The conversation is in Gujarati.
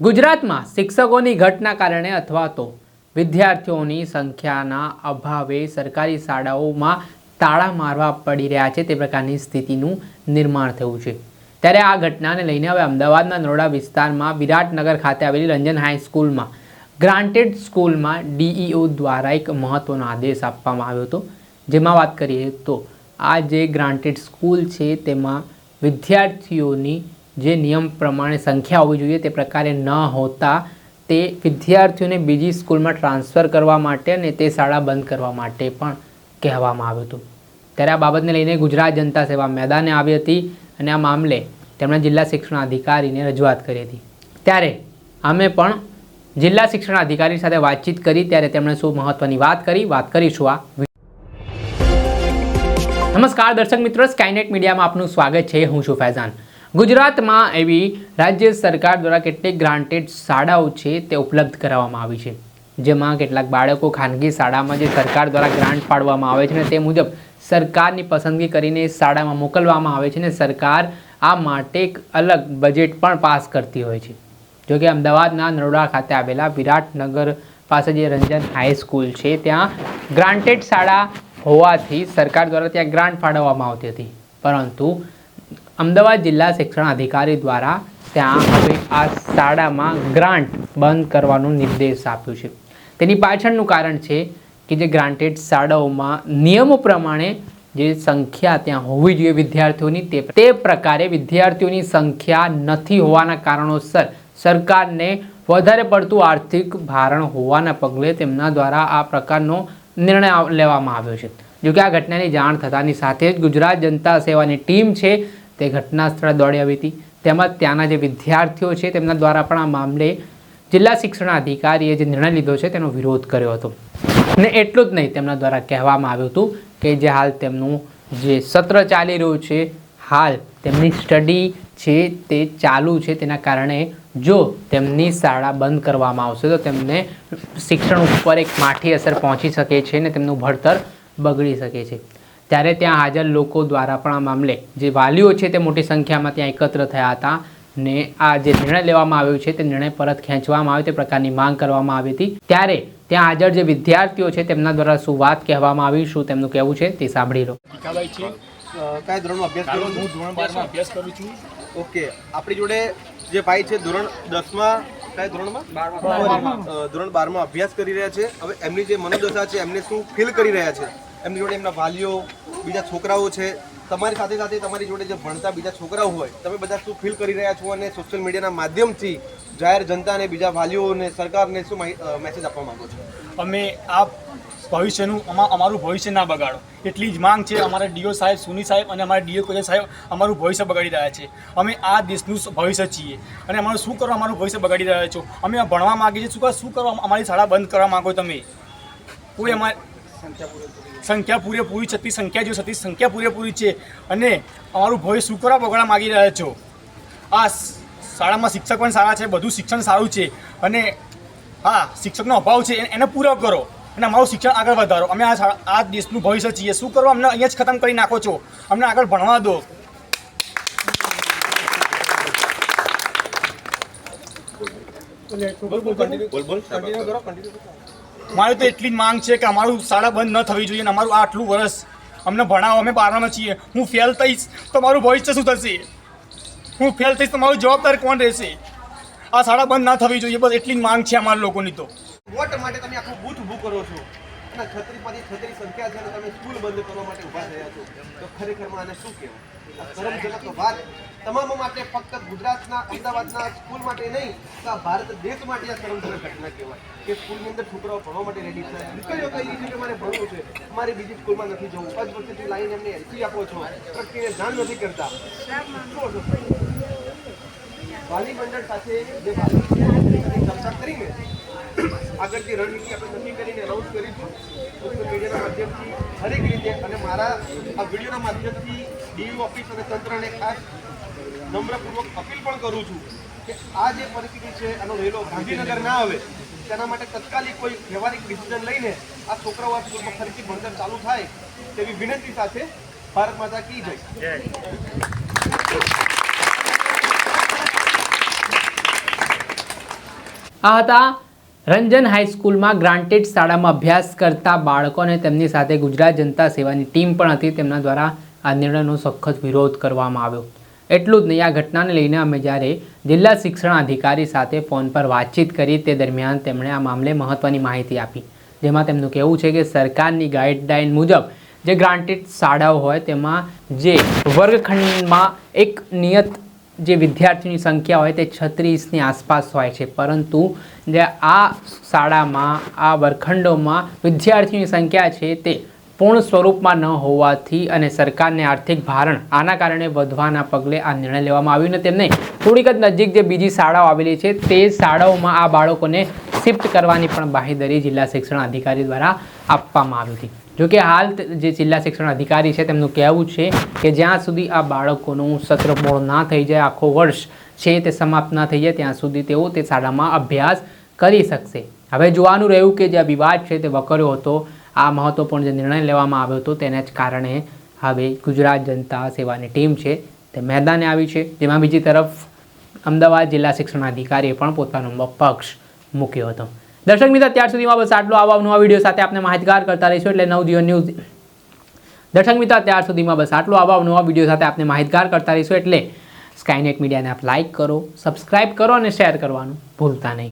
ગુજરાતમાં શિક્ષકોની ઘટના કારણે અથવા તો વિદ્યાર્થીઓની સંખ્યાના અભાવે સરકારી શાળાઓમાં તાળા મારવા પડી રહ્યા છે તે પ્રકારની સ્થિતિનું નિર્માણ થયું છે. ત્યારે આ ઘટનાને લઈને હવે અમદાવાદના નરોડા વિસ્તારમાં વિરાટનગર ખાતે આવેલી રંજન હાઈસ્કૂલમાં ગ્રાન્ટેડ સ્કૂલમાં ડીઈઓ દ્વારા એક મહત્ત્વનો આદેશ આપવામાં આવ્યો હતો. જેમાં વાત કરીએ તો આ જે ગ્રાન્ટેડ સ્કૂલ છે તેમાં વિદ્યાર્થીઓની જે નિયમ પ્રમાણે સંખ્યા હોવી જોઈએ તે પ્રકારે ન હોતા તે વિદ્યાર્થીઓને બીજી સ્કૂલમાં ટ્રાન્સફર કરવા માટે અને તે શાળા બંધ કરવા માટે પણ કહેવામાં આવ્યું હતું. ત્યારે આ બાબતને લઈને ગુજરાત જનતા સેવા મેદાને આવી હતી અને આ મામલે તેમણે જિલ્લા શિક્ષણ અધિકારીને રજૂઆત કરી હતી. ત્યારે અમે પણ જિલ્લા શિક્ષણ અધિકારી સાથે વાતચીત કરી, ત્યારે તેમણે શું મહત્વની વાત કરી? વાત કરીશું આ નમસ્કાર દર્શક મિત્રો સ્કાયનેટ મીડિયામાં આપનું સ્વાગત છે. હું છું ફૈઝાન. ગુજરાતમાં એવી રાજ્ય સરકાર દ્વારા કેટલીક ગ્રાન્ટેડ શાળાઓ છે તે ઉપલબ્ધ કરાવવામાં આવી છે. જેમાં કેટલાક બાળકો ખાનગી શાળામાં જે સરકાર દ્વારા ગ્રાન્ટ પાડવામાં આવે છે ને તે મુજબ સરકારની પસંદગી કરીને શાળામાં મોકલવામાં આવે છે ને સરકાર આ માટે એક અલગ બજેટ પણ પાસ કરતી હોય છે. જો કે અમદાવાદના નરોડા ખાતે આવેલા વિરાટનગર પાસે જે રંજન હાઈસ્કૂલ છે ત્યાં ગ્રાન્ટેડ શાળા હોવાથી સરકાર દ્વારા ત્યાં ગ્રાન્ટ ફાળવવામાં આવતી હતી. પરંતુ અમદાવાદ જિલ્લા શિક્ષણ અધિકારી દ્વારા ત્યાં હવે આ શાળામાં ગ્રાન્ટ બંધ કરવાનો નિર્દેશ આપ્યો છે. તેની પાછળનું કારણ છે કે જે ગ્રાન્ટેડ શાળાઓમાં નિયમો પ્રમાણે જે સંખ્યા ત્યાં હોવી જોઈએ વિદ્યાર્થીઓની, તે તે પ્રકારે વિદ્યાર્થીઓની સંખ્યા નથી હોવાના કારણોસર સરકારને વધારે પડતું આર્થિક ભારણ હોવાના પગલે તેમના દ્વારા આ પ્રકારનો નિર્ણય લેવામાં આવ્યો છે. જોકે આ ઘટનાની જાણ થતાની સાથે જ ગુજરાત જનતા સેવાની ટીમ છે તે ઘટના સ્થળે દોડી આવી હતી. તેમજ ત્યાંના જે વિદ્યાર્થીઓ છે, તેમના દ્વારા પણ આ મામલે જિલ્લા શિક્ષણ અધિકારીએ જે નિર્ણય લીધો છે, તેનો વિરોધ કર્યો હતો. ને એટલું જ નહીં, તેમના દ્વારા કહેવામાં આવ્યું હતું કે જે હાલ તેમનું જે સત્ર ચાલી રહ્યું છે, હાલ તેમની સ્ટડી છે, તે ચાલુ છે, તેના કારણે જો તેમની શાળા બંધ કરવામાં આવશે, તો તેમને શિક્ષણ ઉપર એક માઠી અસર પહોંચી શકે છે ને તેમનું ભણતર બગડી શકે છે. ત્યારે ત્યાં હાજર લોકો દ્વારા પણ આ મામલે જે વાલીઓ છે તે મોટી સંખ્યામાં ત્યાં એકત્ર થયા હતા ને આ જે નિર્ણય લેવામાં આવ્યો છે તે નિર્ણય પરત ખેંચવામાં આવે તે પ્રકારની માંગ કરવામાં આવી હતી. ત્યારે ત્યાં હાજર જે વિદ્યાર્થીઓ છે તેમના દ્વારા શું વાત કહેવામાં આવી શું તેમનું કહેવું છે તે સાંભળી લો. કયા ધોરણમાં અભ્યાસ કરો હું ધોરણ બારમાં અભ્યાસ કરું છું. ઓકે. આપણી જોડે જે ભાઈ છે ધોરણ દસમાં કયા ધોરણમાં? ધોરણ બારમાં અભ્યાસ કરી રહ્યા છે. હવે એમની જે મનોદશા છે એમને શું ફીલ કરી રહ્યા છે? એમની જોડે એમના વાલીઓ બીજા છોકરાઓ છે, તમારી સાથે સાથે તમારી જોડે જે ભણતા બીજા છોકરાઓ હોય, તમે બધા શું ફીલ કરી રહ્યા છો અને સોશિયલ મીડિયાના માધ્યમથી જાહેર જનતાને, બીજા વાલીઓને, સરકારને શું મેસેજ આપવા માંગો છો? અમે આ ભવિષ્યનું, અમા- અમારું ભવિષ્ય ના બગાડો. એટલી જ માંગ છે અમારા ડીઓ સાહેબ, સુની સાહેબ અને અમારા ડીઓ કોલેજ સાહેબ અમારું ભવિષ્ય બગાડી રહ્યા છે. અમે આ દેશનું ભવિષ્ય છીએ અને અમારું શું કરવા અમારું ભવિષ્ય બગાડી રહ્યા છો? અમે ભણવા માંગીએ છીએ. શું કરવા શું કરવા અમારી શાળા બંધ કરવા માગો તમે? કોઈ અમારી સંખ્યા પૂરેપૂરી છતી સંખ્યા જો છતી સંખ્યા પૂરેપૂરી છે. અને અમારું ભવિષ્ય શું કરવા બગડા માગી રહ્યા છો? આ શાળામાં શિક્ષક પણ સારા છે બધું શિક્ષણ સારું છે. અને હા શિક્ષકનો અભાવ છે એને- પૂરો કરો. અને અમારું શિક્ષણ આગળ વધારો. અમે આ આ દેશનું ભવિષ્ય છીએ. શું કરો? અમને અહીંયા જ ખતમ કરી નાખો છો. અમને આગળ ભણવા દો. બોલ બોલ કન્ટિન્યુ બોલ બોલ કન્ટિન્યુ કરો કન્ટિન્યુ મારી તો એટલી જ માંગ છે કે અમારું શાળા બંધ ન થવી જોઈએ અને અમારું આટલું વર્ષ અમને ભણાવો અમે બારમાં છીએ. હું ફેલ થઈશ તો મારું ભવિષ્ય શું થશે? હું ફેલ થઈશ તો મારું જવાબદાર કોણ રહેશે? આ શાળા બંધ ના થવી જોઈએ, બસ એટલી જ માંગ છે અમારા લોકોની તો. વોટ માટે તમે આખું બૂથ ઊભું કરો છો? અને છત્રી પાછી છત્રી સંખ્યા છે અને તમે સ્કૂલ બંધ કરવા માટે ઊભા થયા છો. તો ખરેખરમાં આને શું શરમજનક વાત. તમામ માટે ફક્ત ગુજરાતના, અમદાવાદના સ્કૂલ માટે નહીં, તો ભારત દેશ માટે આ શરમજનક ઘટના કહેવાય. કે સ્કૂલની અંદર છોકરાઓ ભણવા માટે રેડી છે દીકરીઓ કહી રહી કે ભણવું છે? મારે બીજી સ્કૂલમાં નથી જવું. પાંચ વર્ષથી લાઈન એમને એલસી આપો છો પ્રત્યે ધ્યાન નથી કરતા? વાલી મંડળ સાથે જે ચર્ચા કરીને આગળની રણનીતિ આપણે નક્કી કરીને અનાઉન્સ કરીશું. સોશિયલ મીડિયાના માધ્યમથી હરેક રીતે અને મારા આ વિડીયોના માધ્યમથી ડીયુ ઓફિસ અને તંત્રને ખાસ નમ્રપૂર્વક અપીલ પણ કરું છું કે આ જે પરિસ્થિતિ છે આનો રહેલો ગાંધીનગર ના આવે, તેના માટે તત્કાલિક કોઈ વ્યવહારિક ડિસિઝન લઈને આ છોકરાઓ સ્કૂલમાં ફરીથી ભણતર ચાલુ થાય તેવી વિનંતી સાથે ભારત માતા કી જય. આ હતા રંજન હાઈસ્કૂલમાં ગ્રાન્ટેડ શાળામાં અભ્યાસ કરતા બાળકો અને તેમની સાથે ગુજરાત જનતા સેવાની ટીમ પણ હતી. તેમના દ્વારા આ નિર્ણયનો સખત વિરોધ કરવામાં આવ્યો. એટલું જ નહીં, આ ઘટનાને લઈને અમે જ્યારે જિલ્લા શિક્ષણ અધિકારી સાથે ફોન પર વાતચીત કરી, તે દરમિયાન તેમણે આ મામલે મહત્ત્વની માહિતી આપી. જેમાં તેમનું કહેવું છે કે સરકારની ગાઈડલાઈન મુજબ જે ગ્રાન્ટેડ શાળાઓ હોય, તેમાં જે વર્ગખંડમાં એક નિયત જે વિદ્યાર્થીઓની સંખ્યા હોય તે છત્રીસની આસપાસ હોય છે. પરંતુ જે આ શાળામાં, આ વર્ગખંડોમાં વિદ્યાર્થીઓની સંખ્યા છે તે પૂર્ણ સ્વરૂપમાં ન હોવાથી અને સરકારને આર્થિક ભારણ આના કારણે વધવાના પગલે આ નિર્ણય લેવામાં આવ્યો ને તેમને થોડીક જ નજીક જે બીજી શાળાઓ આવેલી છે તે શાળાઓમાં આ બાળકોને શિફ્ટ કરવાની પણ બાહેધરી જિલ્લા શિક્ષણ અધિકારી દ્વારા આપવામાં આવી હતી. જોકે હાલ જે જિલ્લા શિક્ષણ અધિકારી છે, તેમનું કહેવું છે કે જ્યાં સુધી આ બાળકોનું સત્ર પૂર્ણ ના થઈ જાય, આખો વર્ષ છે તે સમાપ્ત ના થઈ જાય, ત્યાં સુધી તેઓ તે શાળામાં અભ્યાસ કરી શકશે. હવે જોવાનું રહ્યું કે જે વિવાદ છે તે વકર્યો હતો, આ મહત્વપૂર્ણ જે નિર્ણય લેવામાં આવ્યો હતો તેના જ કારણે હવે ગુજરાત જનતા સેવાની ટીમ છે તે મેદાને આવી છે. જેમાં બીજી તરફ અમદાવાદ જિલ્લા શિક્ષણ અધિકારીએ પણ પોતાનો પક્ષ મૂક્યો હતો. દર્શક મિત્રો, ત્યાર સુધીમાં બસ આટલો આવા નવા વીડિયો સાથે આપણે માહિતગાર કરતા રહીશું એટલે નવ જીવન ન્યૂઝ. દર્શક મિત્રો, ત્યાર સુધીમાં બસ આટલો આવા નવા વીડિયો સાથે આપણે માહિતગાર કરતા રહીશું એટલે સ્કાયનેટ મીડિયાને આપ લાઇક કરો સબસ્ક્રાઇબ કરો અને શેર કરવાનું ભૂલતા નહીં.